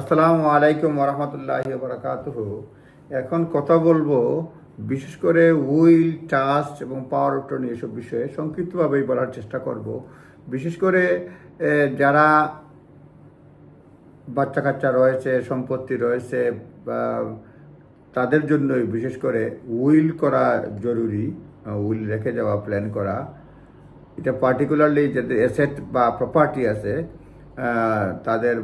আসসালামু আলাইকুম ওরহামতুল্লাহ বরকাতুহ এখন কথা বলব বিশেষ করে উইল টাস্ট এবং পাওয়ার অটর্নি এসব বিষয়ে সংক্ষিপ্তভাবেই বলার চেষ্টা করব। বিশেষ করে যারা বাচ্চা কাচ্চা রয়েছে, সম্পত্তি রয়েছে তাদের জন্যই বিশেষ করে উইল করা জরুরি উইল রেখে যাওয়া, প্ল্যান করা। এটা পার্টিকুলারলি যাদের অ্যাসেট বা প্রপার্টি আছে তাদের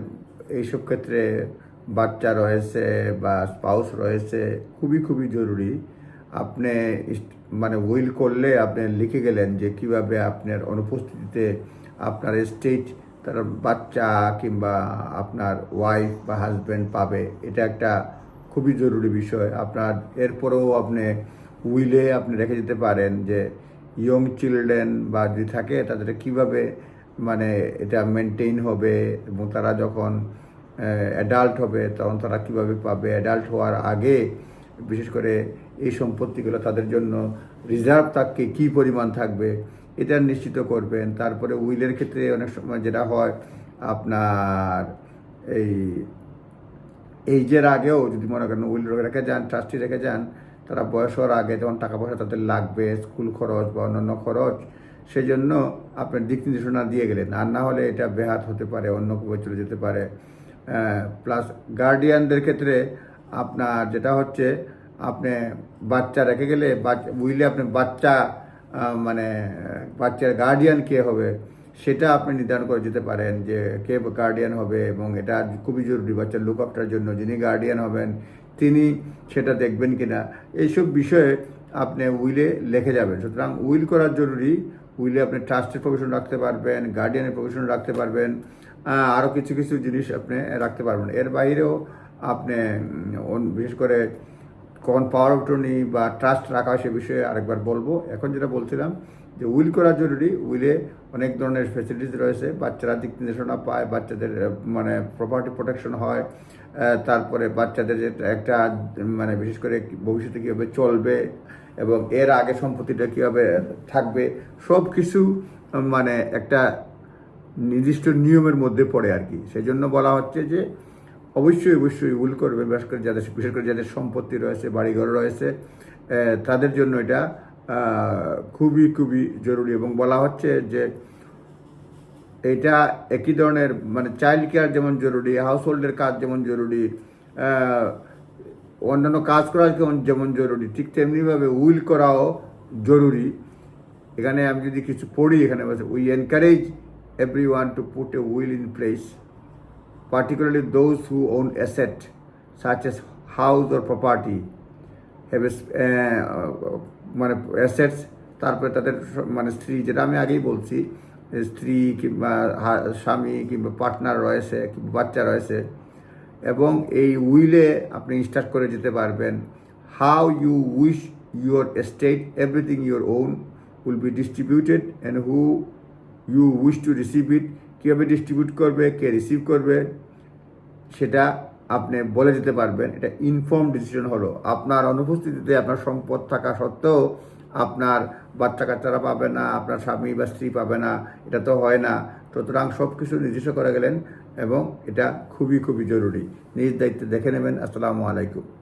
এইসব ক্ষেত্রে বাচ্চা রয়েছে বা স্পাউস রয়েছে, খুবই খুবই জরুরি। আপনি মানে উইল করলে আপনি লিখে গেলেন যে কীভাবে আপনার অনুপস্থিতিতে আপনার স্টেট তার বাচ্চা কিংবা আপনার ওয়াইফ বা হাজব্যান্ড পাবে। এটা একটা খুবই জরুরি বিষয়। আপনার, এরপরেও আপনি উইলে আপনি রেখে যেতে পারেন যে ইয়ং চিলড্রেন বা যদি থাকে তাদের কীভাবে মানে এটা মেনটেইন হবে এবং তারা যখন অ্যাডাল্ট হবে তখন তারা কীভাবে পাবে? অ্যাডাল্ট হওয়ার আগে বিশেষ করে এই সম্পত্তিগুলো তাদের জন্য রিজার্ভ থাকবে কী পরিমাণ থাকবে এটা নিশ্চিত করবেন। তারপরে উইলের ক্ষেত্রে অনেক সময় যেটা হয়, আপনার এই এইজের আগেও যদি মনে করেন উইল রেখে যান ট্রাস্টি রেখে যান, তারা বয়স হওয়ার আগে যখন টাকা পয়সা তাদের লাগবে স্কুল খরচ বা অন্যান্য খরচ সেই জন্য আপনার দিক নির্দেশনা দিয়ে গেলেন। আর না হলে এটা বেহাত হতে পারে, অন্য কেউ চলে যেতে পারে। প্লাস গার্ডিয়ানদের ক্ষেত্রে আপনার যেটা হচ্ছে, আপনি বাচ্চা রেখে গেলে উইলে আপনি বাচ্চা মানে বাচ্চার গার্ডিয়ান কে হবে, সেটা আপনি নির্ধারণ করে যেতে পারেন যে কে গার্ডিয়ান হবে এবং এটা খুবই জরুরি, বাচ্চার লুক আপটার জন্য যিনি গার্ডিয়ান হবেন, তিনি সেটা দেখবেন কিনা। এইসব বিষয়ে আপনি উইলে লিখে যাবেন। সুতরাং উইল করা জরুরি উইলে আপনি ট্রাস্টের প্রফেশন রাখতে পারবেন, গার্ডিয়ানের প্রফেশন রাখতে পারবেন আরও কিছু কিছু জিনিস আপনি রাখতে পারবেন। এর বাইরেও আপনি বিশেষ করে কখন পাওয়ার অটর্নি বা ট্রাস্ট রাখা সে বিষয়ে আরেকবার বলব। এখন যেটা বলছিলাম যে উইল করা জরুরি। উইলে অনেক ধরনের ফেসিলিটিস রয়েছে। বাচ্চারা দিক নির্দেশনা পায়, বাচ্চাদের মানে প্রপার্টি প্রোটেকশন হয় তারপরে বাচ্চাদের একটা মানে বিশেষ করে ভবিষ্যতে কীভাবে চলবে এবং এর আগে সম্পত্তিটা কীভাবে থাকবে, সব কিছু মানে একটা নির্দিষ্ট নিয়মের মধ্যে পড়ে আর কি। সেই জন্য বলা হচ্ছে যে অবশ্যই অবশ্যই উইল করবে বিশেষ করে যাদের, বিশেষ করে যাদের সম্পত্তি রয়েছে, বাড়িঘর রয়েছে তাদের জন্য এটা খুবই খুবই জরুরি এবং বলা হচ্ছে যে এটা একই ধরনের মানে চাইল্ড কেয়ার যেমন জরুরি হাউস হোল্ডের কাজ যেমন জরুরি অন্যান্য কাজ করা যেমন জরুরি, ঠিক তেমনিভাবে উইল করাও জরুরি। এখানে আমি যদি কিছু পড়ি, এখানে we encourage everyone to put a will in place particularly those who own asset, such as house or property, have a মানে অ্যাসেটস তারপরে তাদের মানে স্ত্রী, যেটা আমি আগেই বলছি স্ত্রী কিংবা স্বামী কিংবা পার্টনার রয়েছে, কিংবা বাচ্চা রয়েছে এবং এই উইলে আপনি স্টার্ট করে যেতে পারবেন। How you wish your estate, everything your own will be distributed and who you wish to receive it. কীভাবে ডিস্ট্রিবিউট করবে, কে রিসিভ করবে, সেটা আপনি বলে যেতে পারবেন। এটা ইনফর্ম ডিসিশন হলো। আপনার অনুপস্থিতিতে আপনার সম্পদ থাকা সত্ত্বেও আপনার বাচ্চা কাচ্চারা পাবে না, আপনার স্বামী বা স্ত্রী পাবে না। এটা তো হয় না। সুতরাং সব কিছু নির্দিষ্ট করে গেলেন এবং এটা খুবই খুবই জরুরি। নিজ দায়িত্বে দেখে নেবেন। আসসালামু আলাইকুম।